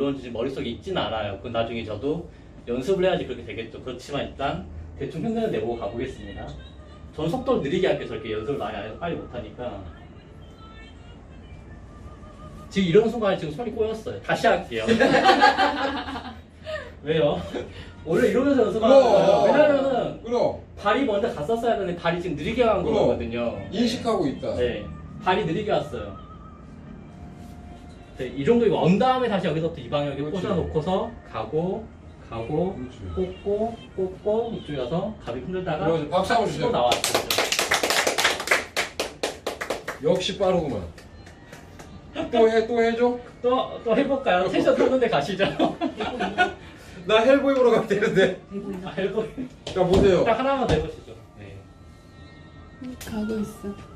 물론 지금 머릿속에 있진 않아요. 그건 나중에 저도 연습을 해야지 그렇게 되겠죠. 그렇지만 일단 대충 흉내는 내보고 가보겠습니다. 전 속도를 느리게 할게요. 저렇게 연습을 많이 안 해서 빨리 못하니까. 지금 이런 순간에 지금 손이 꼬였어요. 다시 할게요. 왜요? 원래 이러면서 연습하는 거예요. 왜냐면은 그럼 발이 먼저 갔었어야 되는데 발이 지금 느리게 간 그럼. 거거든요. 인식하고 있다. 네, 발이 느리게 왔어요. 네, 이 정도 이거 언 다음에 다시 여기서부터 이 방향에 그렇지. 꽂아놓고서 가고 가고 그렇지. 꽂고 꽂고 이쪽에 가서 가비 흔들다가 그러죠. 박수 한번 주세요. 치고 나왔죠. 역시 빠르구만. 또 해, 또 해줘? 또, 또 해볼까요? 텐션 타는데 가시죠. 나 헬보이 보러 가면 되는데. 아, 해보 자, 보세요. 딱 하나만 더 해보시죠. 네. 가고 있어.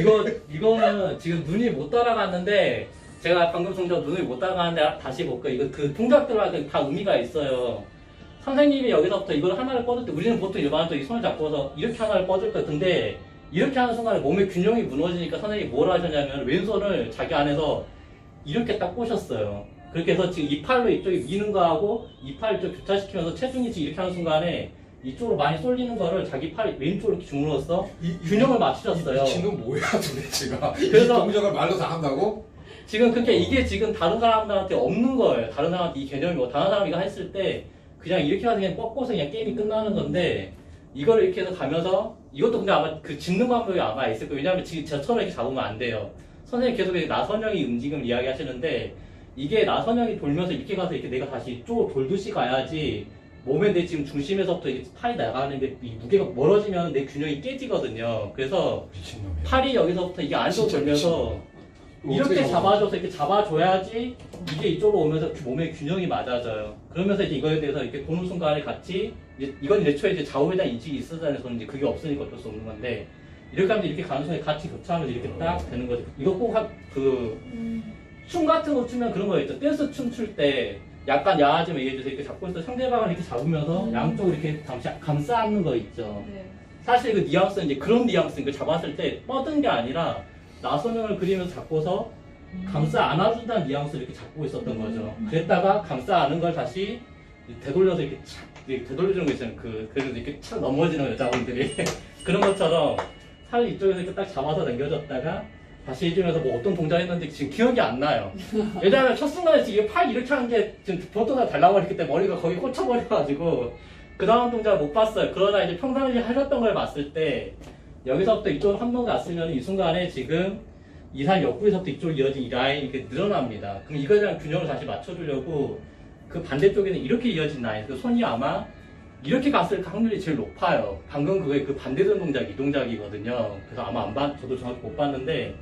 이거 이거는 지금 눈이 못 따라갔는데 제가 방금 동작 눈이 못 따라가는데 다시 볼게요. 이거 그 동작들마다 다 의미가 있어요. 선생님이 여기서부터 이걸 하나를 뻗을 때 우리는 보통 일반적으로 이 손을 잡고서 이렇게 하나를 뻗을 거예요. 근데 이렇게 하는 순간에 몸의 균형이 무너지니까 선생님이 뭘 하셨냐면 왼손을 자기 안에서 이렇게 딱 꼬셨어요. 그렇게 해서 지금 이 팔로 이쪽에 미는 거하고 이 팔 이쪽 교차시키면서 체중이 지금 이렇게 하는 순간에 이쪽으로 많이 쏠리는 거를 자기 팔 왼쪽으로 이렇게 줌으로써 균형을 맞추셨어요. 미친놈 뭐야 도대체가? 그래서- 이 동작을 말로 다 한다고? 지금 그게 이게 지금 다른 사람들한테 없는 거예요. 다른 사람한테 이 개념이 뭐 다른 사람이 이거 했을 때 그냥 이렇게 해서 그냥 꺾고서 그냥 게임이 끝나는 건데 이걸 이렇게 해서 가면서 이것도 근데 아마 그 짚는 방법이 아마 있을 거예요. 왜냐하면 지금 저처럼 이렇게 잡으면 안 돼요. 선생님 계속 이렇게 나선형이 움직임을 이야기하시는데 이게 나선형이 돌면서 이렇게 가서 이렇게 내가 다시 이쪽으로 돌듯이 가야지 몸에 내 지금 중심에서부터 이게 팔이 나가는데 이 무게가 멀어지면 내 균형이 깨지거든요. 그래서 미친놈이야. 팔이 여기서부터 이게 안쪽으로 진짜 돌면서 이렇게 어떻게 잡아줘서 이렇게 잡아줘야지 이게 이쪽으로 오면서 몸의 균형이 맞아져요. 그러면서 이제 이거에 대해서 이렇게 도는 순간에 같이 이제 이건 애초에 이제 좌우에 대한 인식이 있어야 저는 이제 그게 없으니까 어쩔 수 없는 건데 이렇게 하면 이렇게 가는 순간에 같이 교차하면서 이렇게 딱 되는 거죠. 이거 꼭 그 춤 같은 거 추면 그런 거 있죠. 댄스 춤 출 때 약간 야하지만 얘기해줘서 이렇게 잡고 있어 상대방을 이렇게 잡으면서 음. 양쪽으로 이렇게 잠시 감싸 안는 거 있죠. 네. 사실 그 뉘앙스는 이제 그런 뉘앙스, 그 잡았을 때 뻗은 게 아니라 나선형을 그리면서 잡고서 감싸 안아준다는 뉘앙스를 이렇게 잡고 있었던 거죠. 그랬다가 감싸 안은 걸 다시 되돌려서 이렇게 착 이렇게 되돌려주는 거 있잖아요. 그, 그래서 이렇게 착 넘어지는 여자분들이. 그런 것처럼 팔 이쪽에서 이렇게 딱 잡아서 당겨졌다가 다시 해주면서 뭐 어떤 동작 했는지 지금 기억이 안 나요. 왜냐하면 첫 순간에 지금 팔 이렇게 하는 게 지금 보통가 달라버렸기 때문에 머리가 거기 꽂혀버려가지고 그 다음 동작을 못 봤어요. 그러나 이제 평상시에 하셨던 걸 봤을 때 여기서부터 이쪽으로 한 번 갔으면 이 순간에 지금 이산 옆구리서부터 이쪽으로 이어진 이 라인이 이렇게 늘어납니다. 그럼 대한 균형을 다시 맞춰주려고 그 반대쪽에는 이렇게 이어진 라인, 그 손이 아마 이렇게 갔을 확률이 제일 높아요. 방금 그게 그 반대되는 동작이 이 동작이거든요. 그래서 아마 안 봤, 저도 정확히 못 봤는데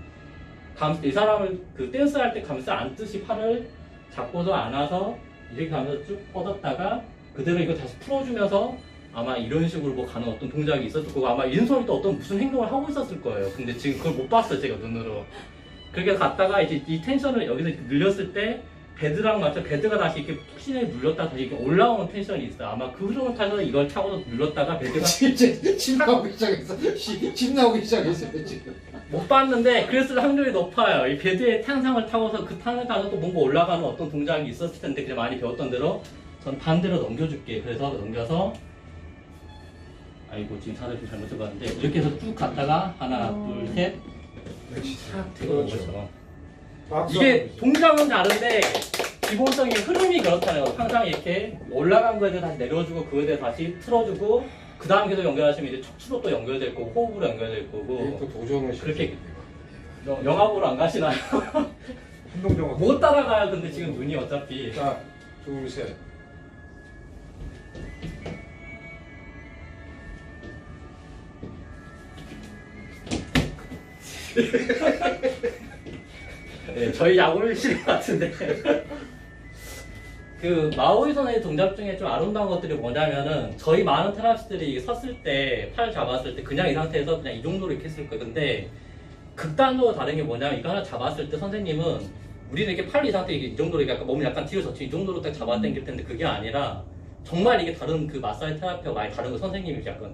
감, 이 사람을 그 댄스 할 때 감싸 안듯이 팔을 잡고서 안아서 이렇게 가면서 쭉 뻗었다가 그대로 이거 다시 풀어주면서 아마 이런 식으로 뭐 가는 어떤 동작이 있었을 거고 아마 인솔이 또 어떤 무슨 행동을 하고 있었을 거예요. 근데 지금 그걸 못 봤어요, 제가 눈으로. 그렇게 갔다가 이제 이 텐션을 여기서 늘렸을 때 베드랑 맞춰 베드가 다시 이렇게 푹신하게 눌렸다 다시 이렇게 올라오는 텐션이 있어요. 아마 그 흐름을 타서 이걸 타고서 눌렀다가 베드가 진짜 침 나오기 시작했어. 시- 침 나오기 시작했어요 지금. 못 봤는데 그랬을 확률이 높아요. 이 베드의 탄상을 타고서 그 탄을 타서 또 뭔가 올라가는 어떤 동작이 있었을 텐데 그냥 많이 배웠던 대로 전 반대로 넘겨줄게. 그래서 넘겨서 아이고 지금 사실 좀 잘못 해봤는데 이렇게 해서 쭉 갔다가 하나 어. 둘셋탁 되는 그렇죠. 이게. 동작은 다른데 기본적인 흐름이 그렇잖아요. 항상 이렇게 올라간 거에 대해 다시 내려주고 그거에 대해 다시 틀어주고 그 다음 계속 연결하시면 이제 척추로 또 연결될 거고 호흡으로 연결될 거고 또 도전을 그렇게 영- 영화보러 안 가시나요? 운동정화. 못 따라가요. 근데 지금 눈이 어차피 자, 둘, 셋. 네, 저희 싫은 것 같은데. 그 마오이 선의 동작 중에 좀 아름다운 것들이 뭐냐면은 저희 많은 테라피스들이 섰을 때 팔 잡았을 때 그냥 이 상태에서 그냥 이 정도로 이렇게 했을 거예요. 근데 극단적으로 다른 게 뭐냐면 이거 하나 잡았을 때 선생님은 우리는 이렇게 팔이 상태 이 정도로 약간 몸을 약간 뒤로 젖히고 이 정도로 딱 잡아 당길 텐데 그게 아니라 정말 이게 다른 그 마사지 테라피와 많이 다른 거 선생님이 약간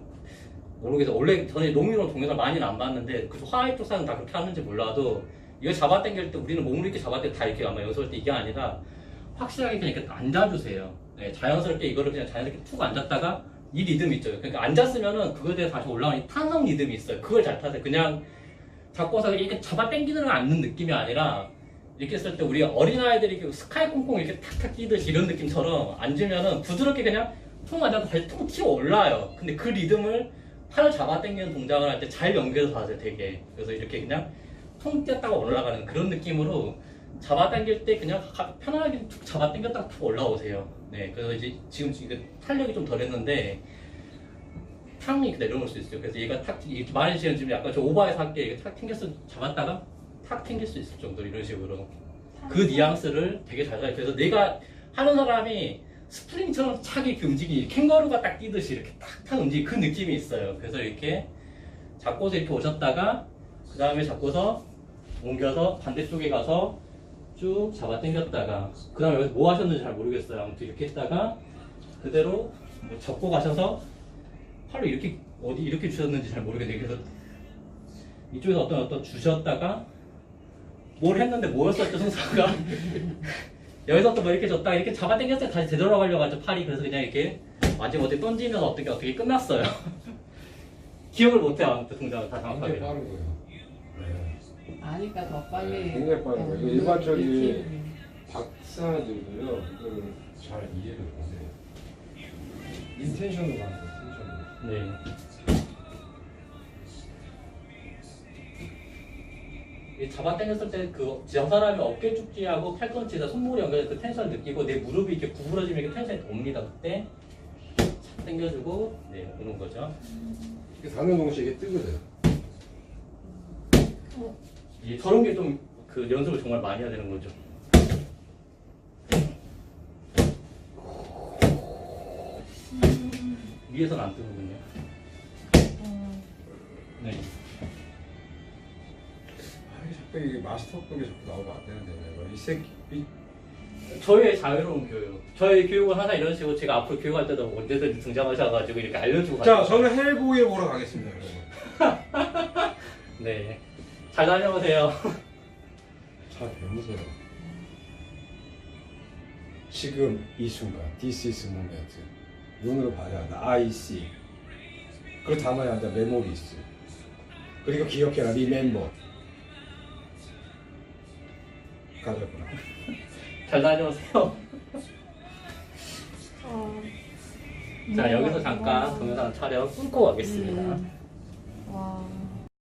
모르겠어 원래 저는 농민으로 동영상 많이는 안 봤는데 그 하와이 쪽 사람 다 그렇게 하는지 몰라도 이거 잡아당길 때 우리는 몸을 이렇게 잡아당길 때다 이렇게 아마 연습할 때 이게 아니라 확실하게 그냥 이렇게 앉아주세요. 네, 자연스럽게 이거를 그냥 자연스럽게 툭 앉았다가 이 리듬 있죠. 그러니까 앉았으면은 그거에 대해서 다시 올라가는 이 탄성 리듬이 있어요. 그걸 잘 타세요. 그냥 잡고서 이렇게 잡아당기는 않는 느낌이 아니라 이렇게 했을 때 우리 어린아이들이 스카이 콩콩 이렇게 탁탁 뛰듯이 이런 느낌처럼 앉으면은 부드럽게 그냥 통 앉아서 다시 통 튀어 올라요. 근데 그 리듬을 팔을 잡아당기는 동작을 할 때 잘 연결해서 하세요, 되게. 그래서 이렇게 그냥 통 뛰었다가 올라가는 그런 느낌으로 잡아당길 때 그냥 가- 편안하게 툭 잡아당겼다가 툭 올라오세요. 네, 그래서 이제 지금 이게 탄력이 좀 덜했는데 탕이 이렇게 내려올 수 있어요. 그래서 얘가 탁 이렇게 많이 지금 지금 약간 저 오버해서 할게 탁 튕겼어 잡았다가 탁 튕길 수 있을 정도 로 이런 식으로 그 뉘앙스를 되게 잘 살아요. 그래서 내가 하는 사람이 스프링처럼 착 이렇게 움직이 캥거루가 딱 뛰듯이 이렇게 탁탁 움직이 그 느낌이 있어요. 그래서 이렇게 잡고서 이렇게 오셨다가 그 다음에 잡고서 옮겨서 반대쪽에 가서 쭉 잡아 당겼다가 그 다음에 여기서 뭐 하셨는지 잘 모르겠어요. 아무튼 이렇게 했다가 그대로 뭐 접고 가셔서 팔로 이렇게 어디 이렇게 주셨는지 잘 모르겠네요. 그래서 이쪽에서 어떤 어떤 주셨다가 뭘 했는데 뭐였었죠 순서가 여기서 또 뭐 이렇게 줬다가 이렇게 잡아 당겼을 때 다시 되돌아가려고 하죠 팔이 그래서 그냥 이렇게 마지막에 던지면서 어떻게 어떻게 끝났어요 기억을 못해요 아무튼 동작을 다 정확하게. 아니까 더 빨리. 네, 굉장히 빠른 거예요. 어, 일반적인. 박사들도요, 이거를 잘 이해를 못해요. 인텐션으로 가는 거예요, 인텐션으로. 네. 이 잡아당겼을 때 그 저 사람이 어깨 축지하고 팔꿈치에서 손목이 연결된 그 텐션을 느끼고 내 무릎이 이렇게 구부러지면 이렇게 텐션이 옵니다 그때 착 당겨주고 네 오는 거죠 이게 당근 동시에 이게 뜨거든요. 이 저런 게 좀 그 연습을 정말 많이 해야 되는 거죠 위에서는 안 뜨거든요 어, 네. 아, 이게 자꾸 이게 마스터 급이 자꾸 나오면 안 되는데, 내가 이 새끼, 이 저희의 자유로운 교육. 저희 교육은 항상 이런 식으로 제가 앞으로 교육할 때도 언제든지 등장하셔가지고 이렇게 알려주고 자, 가죠. 저는 헬보이에 보러 가겠습니다, 여러분. 네. 잘 다녀오세요. 잘 배우세요. 지금 이 순간, this is moment. 눈으로 봐야 한다. I see. 그리고 담아야 한다. 메모리스. 그리고 기억해라. remember. 가자꾸나. 잘 다녀오세요. 어. 자, 여기서 잠깐 동영상 촬영 끊고 가겠습니다. 음. 와.